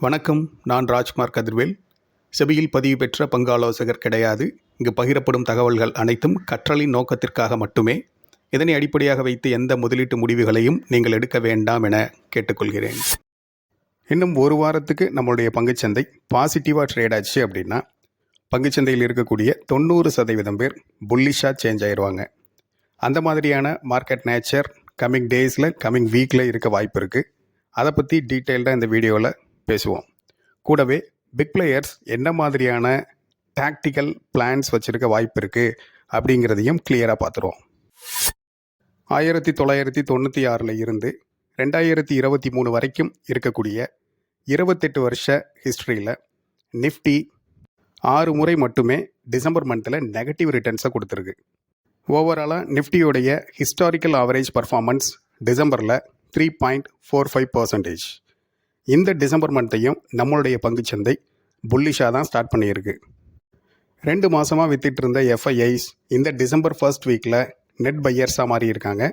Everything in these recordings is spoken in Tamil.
வணக்கம் நான் ராஜ்குமார் கதிர்வேல். செபியில் பதிவு பெற்ற பங்கு ஆலோசகர் கிடையாது. இங்கு பகிரப்படும் தகவல்கள் அனைத்தும் கற்றலின் நோக்கத்திற்காக மட்டுமே. இதனை அடிப்படையாக வைத்து எந்த முதலீட்டு முடிவுகளையும் நீங்கள் எடுக்க வேண்டாம் என கேட்டுக்கொள்கிறேன். இன்னும் ஒரு வாரத்துக்கு நம்மளுடைய பங்குச்சந்தை பாசிட்டிவாக ட்ரேட் ஆச்சு அப்படின்னா பங்குச்சந்தையில் இருக்கக்கூடிய தொண்ணூறு சதவீதம் பேர் புல்லிஷாக சேஞ்ச் ஆயிடுவாங்க அந்த மாதிரியான மார்க்கெட் நேச்சர் கம்மிங் டேஸில் கம்மிங் வீக்கில் இருக்க வாய்ப்பு இருக்குது அதை பற்றி டீட்டெயில்டாக இந்த வீடியோவில் பேசுவோம். கூடவே பிக் பிளேயர்ஸ் என்ன மாதிரியான டாக்டிக்கல் பிளான்ஸ் வச்சுருக்க வாய்ப்பு இருக்குது அப்படிங்கிறதையும் கிளியராக பார்த்துருவோம் ஆயிரத்தி தொள்ளாயிரத்தி தொண்ணூற்றி ஆறில் இருந்து ரெண்டாயிரத்தி இருபத்தி மூணு வரைக்கும் இருக்கக்கூடிய இருபத்தெட்டு வருஷ ஹிஸ்ட்ரியில் நிஃப்டி ஆறு முறை மட்டுமே டிசம்பர் மந்தில் நெகட்டிவ் ரிட்டர்ன்ஸை கொடுத்துருக்கு. ஓவராலாக நிஃப்டியோடைய ஹிஸ்டாரிக்கல் ஆவரேஜ் பர்ஃபார்மன்ஸ் டிசம்பரில் three point four five percentage இந்த டிசம்பர் மந்த்தையும் நம்மளுடைய பங்குச்சந்தை புல்லிஷாக தான் ஸ்டார்ட் பண்ணியிருக்கு. ரெண்டு மாதமாக வித்திட்டு இருந்த எஃப்ஐஐஸ் இந்த டிசம்பர் ஃபர்ஸ்ட் வீக்கில் நெட் பையர்ஸாக மாறியிருக்காங்க.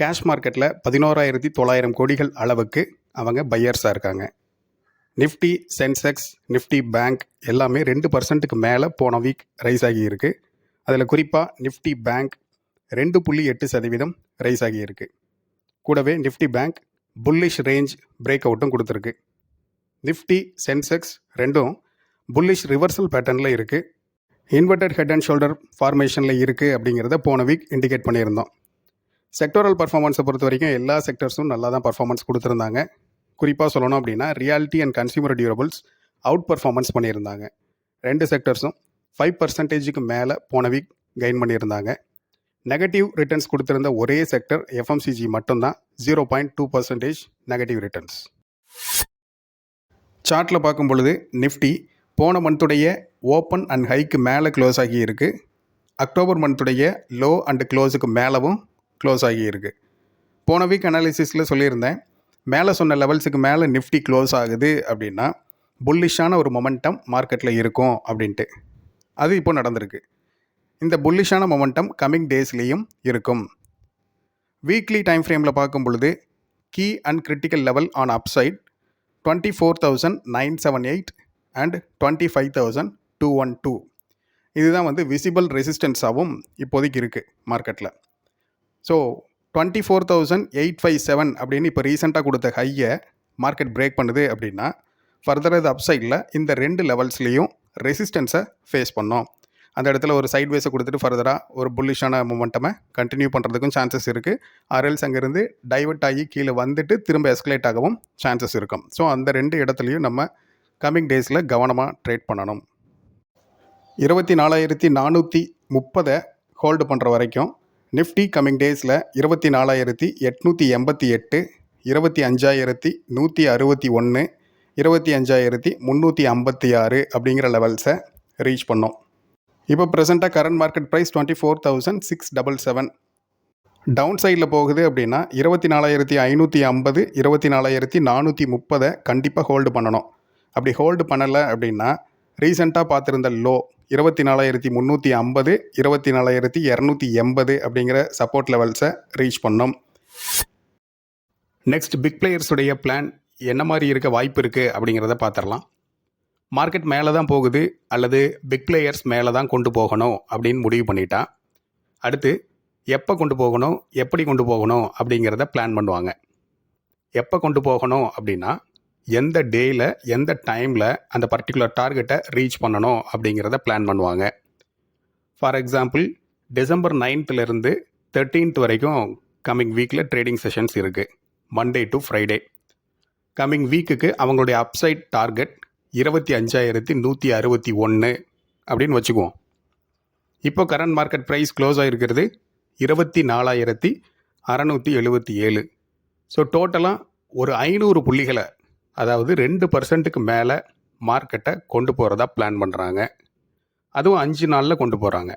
கேஷ் மார்க்கெட்டில் பதினோராயிரத்தி தொள்ளாயிரம் கோடிகள் அளவுக்கு அவங்க பையர்ஸாக இருக்காங்க. நிஃப்டி சென்செக்ஸ் நிஃப்டி பேங்க் எல்லாமே ரெண்டு பர்சன்ட்டுக்கு மேலே போன வீக் ரைஸ் ஆகியிருக்கு. அதில் குறிப்பாக நிஃப்டி பேங்க் ரெண்டு புள்ளி எட்டு சதவீதம் ரைஸ் ஆகியிருக்கு. கூடவே Nifty bank bullish range break அவுட்டும் கொடுத்துருக்கு. நிஃப்டி சென்செக்ஸ் ரெண்டும் புல்லிஷ் ரிவர்சல் பேட்டர்னில் இருக்குது இன்வெர்டட் ஹெட் அண்ட் ஷோல்டர் ஃபார்மேஷனில் இருக்குது அப்படிங்கிறத போன வீக் இண்டிகேட் பண்ணியிருந்தோம். செக்டோரல் பர்ஃபார்மன்ஸை பொறுத்த வரைக்கும் எல்லா செக்டர்ஸும் நல்லா தான் பர்ஃபார்மன்ஸ் கொடுத்துருந்தாங்க. குறிப்பாக சொல்லணும் அப்படின்னா realty and consumer durables out performance பண்ணியிருந்தாங்க. ரெண்டு செக்டர்ஸும் ஃபைவ் பர்சன்டேஜுக்கு மேலே போன வீக் கெயின் பண்ணியிருந்தாங்க. நெகட்டிவ் ரிட்டர்ன்ஸ் கொடுத்திருந்த ஒரே செக்டர் எஃப்எம்சிஜி மட்டும்தான். Zero point two percentage negative returns சார்ட்டில் பார்க்கும் பொழுது நிஃப்டி போன மந்த்துடைய ஓப்பன் அண்ட் ஹைக்கு மேலே க்ளோஸ் ஆகி இருக்கு. அக்டோபர் மந்த்துடைய லோ அண்டு க்ளோஸுக்கு மேலவும் க்ளோஸ் ஆகி இருக்கு. போன வீக் அனாலிசிஸில் சொல்லியிருந்தேன் மேலே சொன்ன லெவல்ஸுக்கு மேலே நிஃப்டி க்ளோஸ் ஆகுது அப்படின்னா புல்லிஷான ஒரு மொமெண்டம் மார்க்கெட்டில் இருக்கும் அப்படின்ட்டு. அது இப்போ நடந்திருக்கு. இந்த புல்லிஷான மொமெண்டம் கம்மிங் டேஸ்லேயும் இருக்கும். வீக்லி டைம் ஃப்ரேமில் பார்க்கும் பொழுது key and critical level on upside twenty four thousand nine seven eight and twenty five thousand two one two இதுதான் வந்து விசிபிள் ரெசிஸ்டன்ஸாகவும் இப்போதைக்கு இருக்குது மார்க்கெட்டில் so twenty four thousand eight five seven அப்படின்னு இப்போ ரீசெண்டாக கொடுத்த ஹையை மார்க்கெட் பிரேக் பண்ணுது அப்படின்னா ஃபர்தராக இது அப்சைடில் இந்த ரெண்டு லெவல்ஸ்லேயும் ரெசிஸ்டன்ஸை ஃபேஸ் பண்ணோம். அந்த இடத்துல ஒரு சைட்வேஸை கொடுத்துட்டு ஃபர்தராக ஒரு புல்லிஷான மூமெண்ட்டமை கண்டினியூ பண்ணுறதுக்கும் சான்சஸ் இருக்குது ஆர்எல்ஸ் அங்கேருந்து டைவர்ட் ஆகி கீழே வந்துட்டு திரும்ப எஸ்கலேட் ஆகவும் சான்சஸ் இருக்கும். ஸோ அந்த ரெண்டு இடத்துலையும் நம்ம கம்மிங் டேஸில் கவனமாக ட்ரேட் பண்ணணும். இருபத்தி நாலாயிரத்தி நானூற்றி முப்பதை ஹோல்டு பண்ணுற வரைக்கும் நிஃப்டி கம்மிங் டேஸில் இருபத்தி நாலாயிரத்தி எட்நூற்றி எண்பத்தி எட்டு இருபத்தி அஞ்சாயிரத்தி நூற்றி அறுபத்தி ஒன்று இருபத்தி அஞ்சாயிரத்தி முந்நூற்றி ஐம்பத்தி ஆறு அப்படிங்கிற லெவல்ஸை ரீச் பண்ணோம். இப்போ ப்ரெசெண்ட்டாக current market price twenty four thousand six double seven down சைடில் போகுது அப்படின்னா இருபத்தி நாலாயிரத்தி ஐநூற்றி ஐம்பது இருபத்தி நாலாயிரத்தி நானூற்றி முப்பதை கண்டிப்பாக ஹோல்டு பண்ணணும். அப்படி ஹோல்டு பண்ணலை அப்படின்னா ரீசெண்டாக பார்த்துருந்த லோ இருபத்தி நாலாயிரத்தி முந்நூற்றி ஐம்பது இருபத்தி நாலாயிரத்தி இரநூத்தி எண்பது அப்படிங்கிற சப்போர்ட் லெவல்ஸை ரீச் பண்ணோம். நெக்ஸ்ட் பிக் பிளேயர்ஸுடைய பிளான் என்ன மாதிரி இருக்க வாய்ப்பு இருக்குது அப்படிங்கிறத பார்த்துடலாம். மார்க்கெட் மேலே தான் போகுது அல்லது பிக் பிளேயர்ஸ் மேலே தான் கொண்டு போகணும் அப்படின்னு முடிவு பண்ணிட்டான் அடுத்து எப்போ கொண்டு போகணும் எப்படி கொண்டு போகணும் அப்படிங்கிறத பிளான் பண்ணுவாங்க. எப்போ கொண்டு போகணும் அப்படின்னா எந்த டேயில் எந்த டைமில் அந்த பர்டிகுலர் டார்கெட்டை ரீச் பண்ணணும் அப்படிங்கிறத பிளான் பண்ணுவாங்க. ஃபார் எக்ஸாம்பிள் டிசம்பர் நைன்த்துலேருந்து தேர்ட்டீன்த் வரைக்கும் கம்மிங் வீக்கில் ட்ரேடிங் செஷன்ஸ் இருக்குது மண்டே டு ஃப்ரைடே கம்மிங் வீக்குக்கு அவங்களுடைய அப்சைட் டார்கெட் இருபத்தி அஞ்சாயிரத்தி நூற்றி அறுபத்தி ஒன்று அப்படின்னு வச்சுக்குவோம். இப்போ கரண்ட் மார்க்கெட் ப்ரைஸ் க்ளோஸ் ஆகிருக்கிறது இருபத்தி நாலாயிரத்தி அறநூற்றி எழுபத்தி ஏழு. ஸோ டோட்டலாக ஒரு ஐநூறு புள்ளிகளை அதாவது ரெண்டு பர்சன்ட்டுக்கு மேலே மார்க்கெட்டை கொண்டு போகிறதா பிளான் பண்ணுறாங்க அதுவும் அஞ்சு நாளில் கொண்டு போகிறாங்க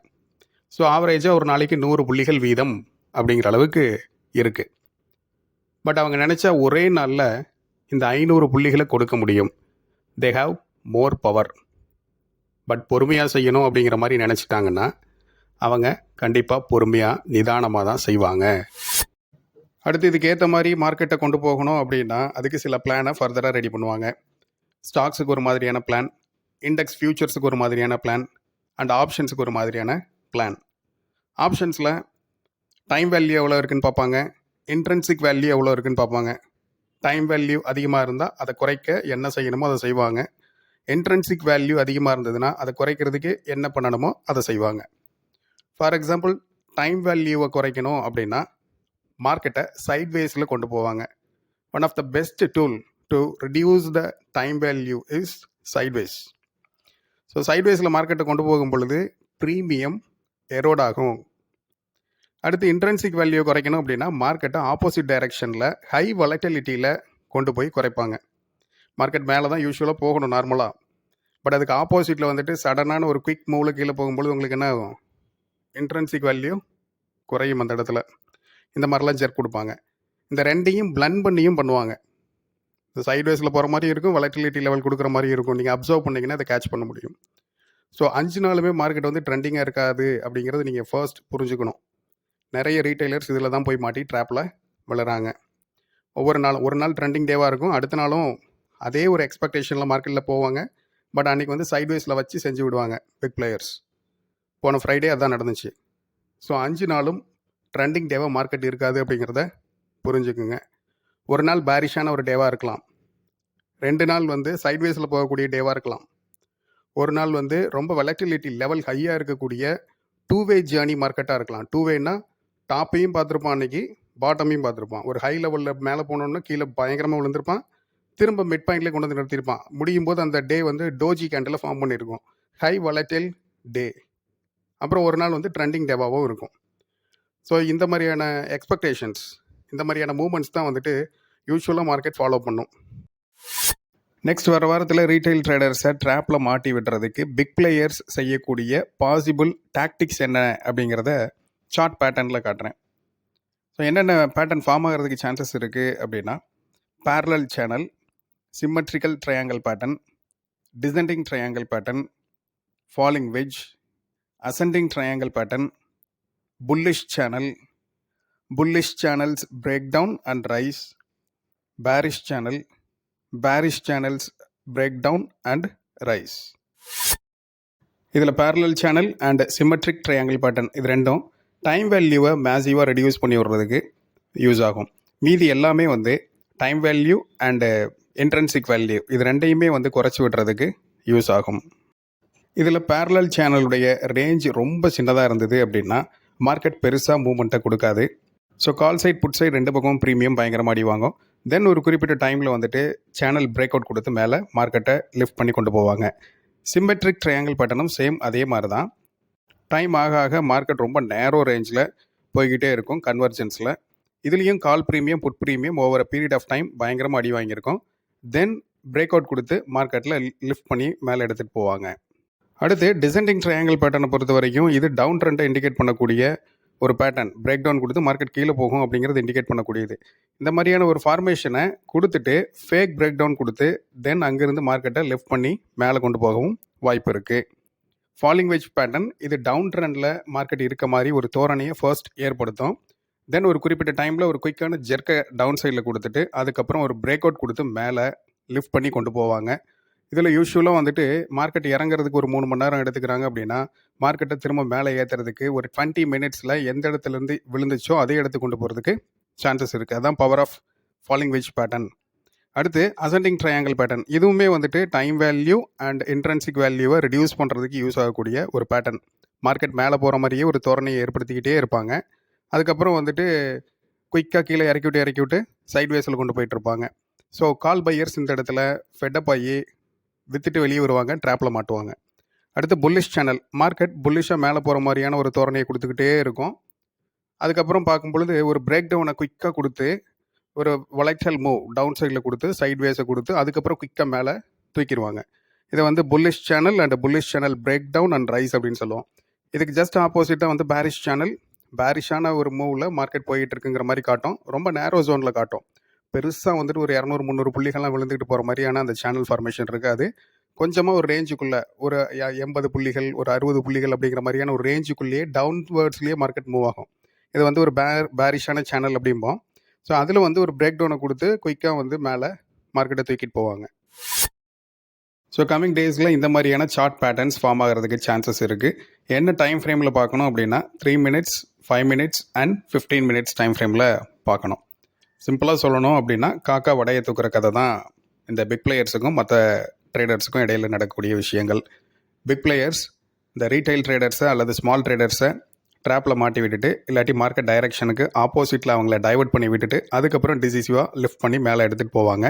ஸோ ஆவரேஜாக ஒரு நாளைக்கு நூறு புள்ளிகள் வீதம் அப்படிங்கிற அளவுக்கு இருக்குது பட் அவங்க நினச்சா ஒரே நாளில் இந்த ஐநூறு புள்ளிகளை கொடுக்க முடியும். They have more power but பொறுமையாக செய்யணும் அப்படிங்கிற மாதிரி நினச்சிட்டாங்கன்னா அவங்க கண்டிப்பாக பொறுமையாக நிதானமாக தான் செய்வாங்க. அடுத்து இதுக்கு ஏற்ற மாதிரி மார்க்கெட்டை கொண்டு போகணும் அப்படின்னா அதுக்கு சில பிளானை ஃபர்தராக ரெடி பண்ணுவாங்க. ஸ்டாக்ஸுக்கு ஒரு மாதிரியான பிளான் இண்டெக்ஸ் ஃபியூச்சர்ஸுக்கு ஒரு மாதிரியான பிளான் அண்ட் ஆப்ஷன்ஸுக்கு ஒரு மாதிரியான பிளான் ஆப்ஷன்ஸில் டைம் வேல்யூ எவ்வளோ இருக்குன்னு பார்ப்பாங்க இன்ட்ரென்சிக் வேல்யூ எவ்வளோ இருக்குன்னு பார்ப்பாங்க. டைம் வேல்யூ அதிகமாக இருந்தால் அதை குறைக்க என்ன செய்யணுமோ அதை செய்வாங்க. என்ட்ரன்சிக் வேல்யூ அதிகமாக இருந்ததுன்னா அதை குறைக்கிறதுக்கு என்ன பண்ணணுமோ அதை செய்வாங்க. ஃபார் எக்ஸாம்பிள் டைம் வேல்யூவை குறைக்கணும் அப்படின்னா மார்க்கெட்டை சைட்வேஸில் கொண்டு போவாங்க. One of the best tool to reduce the time value is sideways so சைட்வேஸில் மார்க்கெட்டை கொண்டு போகும் பொழுது ப்ரீமியம் எரோட் ஆகும். அடுத்து இன்ட்ரென்சிக் வேல்யூ குறைக்கணும் அப்படின்னா மார்க்கெட்டை ஆப்போசிட் டைரெக்ஷனில் ஹை வொலட்டிலிட்டியில் கொண்டு போய் குறைப்பாங்க. மார்க்கெட் மேலே தான் யூஸ்வலாக போகணும் நார்மலாக பட் அதுக்கு ஆப்போசிட்டில் வந்துட்டு சடனான ஒரு குயிக் மூவில் கீழே போகும்பொழுது உங்களுக்கு என்ன ஆகும்? இன்ட்ரென்சிக் வேல்யூ குறையும் அந்த இடத்துல. இந்த மாதிரிலாம் ஜெர்க் கொடுப்பாங்க. இந்த ரெண்டையும் பிளன் பண்ணியும் பண்ணுவாங்க. இந்த சைட்வேஸில் போகிற மாதிரி இருக்கும் வொலட்டிலிட்டி லெவல் கொடுக்குற மாதிரி இருக்கும். நீங்கள் அப்சர்வ் பண்ணிங்கன்னா அதை கேட்ச் பண்ண முடியும். ஸோ அஞ்சு நாளுமே மார்க்கெட் வந்து ட்ரெண்டிங்காக இருக்காது அப்படிங்கிறது நீங்கள் ஃபர்ஸ்ட் புரிஞ்சுக்கணும். நிறைய ரீட்டைலர்ஸ் இதில் தான் போய் மாட்டி ட்ராப்பில் விழுறாங்க ஒவ்வொரு நாளும் ஒரு நாள் ட்ரெண்டிங் டேவாக இருக்கும். அடுத்த நாளும் அதே ஒரு எக்ஸ்பெக்டேஷனில் மார்க்கெட்டில் போவாங்க. பட் அன்றைக்கி வந்து சைட்வேஸில் வச்சு செஞ்சு விடுவாங்க பிக் பிளேயர்ஸ் போன ஃப்ரைடே அதான் நடந்துச்சு. ஸோ அஞ்சு நாளும் ட்ரெண்டிங் டேவாக மார்க்கெட் இருக்காது அப்படிங்கிறத புரிஞ்சுக்குங்க. ஒரு நாள் பேரிஷான ஒரு டேவாக இருக்கலாம். ரெண்டு நாள் வந்து சைட்வேஸில் போகக்கூடிய டேவாக இருக்கலாம். ஒரு நாள் வந்து ரொம்ப வெலட்டிலிட்டி லெவல் ஹையாக இருக்கக்கூடிய டூ வே ஜேர்னி மார்க்கெட்டாக இருக்கலாம். டூ வேனா டாப்பையும் பார்த்துருப்பான் அன்னைக்கு பாட்டமையும் பார்த்துருப்பான். ஒரு ஹை லெவலில் மேலே போனோன்னா கீழே பயங்கரமாக விழுந்திருப்பான். திரும்ப மிட் பாயிண்ட்லேயே கொண்டு வந்து நிறுத்திருப்பான். முடியும் போது அந்த டே வந்து டோஜி கேண்டில் ஃபார்ம் பண்ணியிருக்கும் ஹை வொலட்டில் டே அப்புறம் ஒரு நாள் வந்து ட்ரெண்டிங் டேவாகவும் இருக்கும். ஸோ இந்த மாதிரியான எக்ஸ்பெக்டேஷன்ஸ் இந்த மாதிரியான மூமெண்ட்ஸ் தான் வந்துட்டு யூஸ்வலாக மார்க்கெட் ஃபாலோ பண்ணும். நெக்ஸ்ட் வர வாரத்தில் ரீட்டைல் ட்ரேடர்ஸை ட்ராப்பில் மாட்டி விடுறதுக்கு பிக் பிளேயர்ஸ் செய்யக்கூடிய பாசிபிள் டாக்டிக்ஸ் என்ன அப்படிங்கிறத சார்ட் பேட்டர்னில் காட்டுறேன். ஸோ என்னென்ன பேட்டர்ன் ஃபார்ம் ஆகிறதுக்கு சான்சஸ் இருக்குது அப்படின்னா parallel channel symmetrical triangle pattern descending triangle pattern falling wedge ascending triangle pattern bullish channel bullish channels break down and rise bearish channel bearish channels break down and rise இதில் parallel channel and symmetric triangle pattern இது ரெண்டும். டைம் வேல்யூவை மேசிவாக ரெடியூஸ் பண்ணி விடுறதுக்கு யூஸ் ஆகும். மீதி எல்லாமே வந்து time value and intrinsic value இது ரெண்டையுமே வந்து குறைச்சி விடுறதுக்கு யூஸ் ஆகும். இதில் பேரலல் சேனலுடைய ரேஞ்ச் ரொம்ப சின்னதாக இருந்தது அப்படின்னா மார்க்கெட் பெருசாக மூவ்மெண்ட்டை கொடுக்காது. So call side put side ரெண்டு பக்கமும் ப்ரீமியம் பயங்கரமாக அடி வாங்கும். தென் ஒரு குறிப்பிட்ட டைமில் வந்துட்டு சேனல் பிரேக் அவுட் கொடுத்து மேலே மார்க்கெட்டை லிஃப்ட் பண்ணி கொண்டு போவாங்க. சிம்மெட்ரிக் ட்ரையாங்கிள் பட்டனும் சேம் அதே மாதிரி தான் டைம் ஆக ஆக மார்க்கெட் ரொம்ப நேரோ ரேஞ்சில் போய்கிட்டே இருக்கும் கன்வர்ஜென்ஸில் இதுலேயும் call premium put premium over period of time பயங்கரமாக அடி வாங்கியிருக்கோம். தென் பிரேக் அவுட் கொடுத்து மார்க்கெட்டில் லிஃப்ட் பண்ணி மேலே எடுத்துகிட்டு போவாங்க. அடுத்து டிசெண்டிங் ட்ரையாங்கிள் பேட்டர்னை பொறுத்த வரைக்கும் இது டவுன் ட்ரெண்டை இண்டிகேட் பண்ணக்கூடிய ஒரு பேட்டர்ன் பிரேக் டவுன் கொடுத்து மார்க்கெட் கீழே போகும் அப்படிங்கிறது இண்டிகேட் பண்ணக்கூடியது. இந்த மாதிரியான ஒரு ஃபார்மேஷனை கொடுத்துட்டு ஃபேக் பிரேக் டவுன் கொடுத்து தென் அங்கேருந்து மார்க்கெட்டை லிஃப்ட் பண்ணி மேலே கொண்டு போகவும் வாய்ப்பு இருக்குது ஃபாலிங் வெஜ் பேட்டர்ன் இது டவுன் ட்ரெண்டில் மார்க்கெட் இருக்க மாதிரி ஒரு தோரணையை ஃபர்ஸ்ட் ஏற்படுத்தும். தென் ஒரு குறிப்பிட்ட டைமில் ஒரு குயிக்கான ஜெர்க்கை டவுன் சைடில் கொடுத்துட்டு அதுக்கப்புறம் ஒரு பிரேக் அவுட் கொடுத்து மேலே லிஃப்ட் பண்ணி கொண்டு போவாங்க. இதில் யூஸ்வலாக வந்துட்டு மார்க்கெட் இறங்குறதுக்கு ஒரு மூணு மணி நேரம் எடுத்துக்கிறாங்க அப்படின்னா மார்க்கெட்டை திரும்ப மேலே ஏற்றுறதுக்கு ஒரு டுவெண்ட்டி மினிட்ஸில் எந்த இடத்துலேருந்து விழுந்துச்சோ அதே இடத்துக்கு கொண்டு போகிறதுக்கு சான்சஸ் இருக்குது அதுதான் power of falling wedge pattern அடுத்து அசண்டிங் ட்ரையாங்கிள் பேட்டர்ன் இதுவுமே வந்துட்டு டைம் வேல்யூ அண்ட் இன்ட்ரென்சிக் வேல்யூவை ரெடியூஸ் பண்ணுறதுக்கு யூஸ் ஆகக்கூடிய ஒரு பேட்டர்ன் மார்க்கெட் மேலே போகிற மாதிரியே ஒரு தோரணையை ஏற்படுத்திக்கிட்டே இருப்பாங்க. அதுக்கப்புறம் வந்துட்டு குயிக்காக கீழே இறக்கி விட்டு இறக்கி விட்டு சைட்வேஸில் கொண்டு போயிட்டு இருப்பாங்க. ஸோ கால் பையர்ஸ் இந்த இடத்துல ஃபெட்டப் ஆகி வித்துட்டு வெளியே வருவாங்க ட்ராப்பில் மாட்டுவாங்க. அடுத்து புல்லிஷ் சேனல் மார்க்கெட் புல்லிஷாக மேலே போகிற மாதிரியான ஒரு தோரணையை கொடுத்துக்கிட்டே இருக்கும். அதுக்கப்புறம் பார்க்கும் பொழுது ஒரு பிரேக் டவுனை குயிக்காக கொடுத்து ஒரு வளைச்சல் மூவ் டவுன் சைடில் கொடுத்து சைட்வேஸை கொடுத்து அதுக்கப்புறம் குயிக்காக மேலே தூக்கிடுவாங்க. இதை வந்து bullish channel and bullish channel break down and rise அப்படின்னு சொல்லுவோம். இதுக்கு ஜஸ்ட் ஆப்போசிட்டாக வந்து பேரிஷ் சேனல் பேரிஷான ஒரு மூவில் மார்க்கெட் போயிட்டு இருக்குங்கிற மாதிரி காட்டும். ரொம்ப நேரோ ஜோனில் காட்டும். பெருசாக வந்துட்டு ஒரு இரநூறு முந்நூறு புள்ளிகள்லாம் விழுந்துட்டு போகிற மாதிரியான அந்த சேனல் ஃபார்மேஷன் இருக்காது. கொஞ்சமாக ஒரு ரேஞ்சுக்குள்ளே ஒரு எண்பது புள்ளிகள் ஒரு அறுபது புள்ளிகள் அப்படிங்கிற மாதிரியான ஒரு ரேஞ்சுக்குள்ளேயே டவுன்வேர்ட்ஸ்லேயே மார்க்கெட் மூவ் ஆகும். இது வந்து ஒரு பேர் பேரிஷான சேனல் அப்படிம்போம். ஸோ அதில் வந்து ஒரு பிரேக் டவுனை கொடுத்து குயிக்காக வந்து மேலே மார்க்கெட்டை தூக்கிட்டு போவாங்க. ஸோ கமிங் டேஸில் இந்த மாதிரியான சார்ட் பேட்டர்ன்ஸ் ஃபார்ம் ஆகிறதுக்கு சான்சஸ் இருக்குது என்ன டைம் ஃப்ரேமில் பார்க்கணும் அப்படின்னா three minutes five minutes and fifteen minutes time ஃப்ரேமில் பார்க்கணும். சிம்பிளாக சொல்லணும் அப்படின்னா காக்கா வடையை தூக்குற கதை தான் இந்த பிக் பிளேயர்ஸுக்கும் மற்ற ட்ரேடர்ஸுக்கும் இடையில நடக்கக்கூடிய விஷயங்கள். பிக் பிளேயர்ஸ் இந்த ரீட்டைல் ட்ரேடர்ஸை அல்லது ஸ்மால் ட்ரேடர்ஸை ட்ராப்பில் மாட்டி விட்டுட்டு இல்லாட்டி மார்க்கெட் டைரக்ஷனுக்கு ஆப்போசிட்டில் அவங்கள டைவர்ட் பண்ணி விட்டுட்டு அதுக்கப்புறம் டிசிசிவாக லிஃப்ட் பண்ணி மேலே எடுத்துகிட்டு போவாங்க.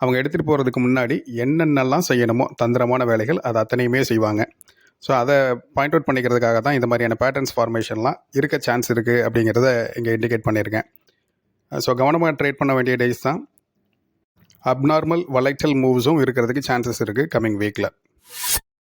அவங்க எடுத்துகிட்டு போகிறதுக்கு முன்னாடி என்னென்னலாம் செய்யணுமோ தந்திரமான வேலைகள் அது அத்தனையுமே செய்வாங்க. ஸோ அதை பாயிண்ட் அவுட் பண்ணிக்கிறதுக்காக தான் இந்த மாதிரியான பேட்டர்ன்ஸ் ஃபார்மேஷன்லாம் இருக்க சான்ஸ் இருக்குது அப்படிங்கிறத இங்கே இண்டிகேட் பண்ணியிருக்கேன். ஸோ கவனமாக ட்ரேட் பண்ண வேண்டிய டேஸ் தான். அப்நார்மல் வலைட்டல் மூவ்ஸும் இருக்கிறதுக்கு சான்சஸ் இருக்குது கம்மிங் வீக்கில்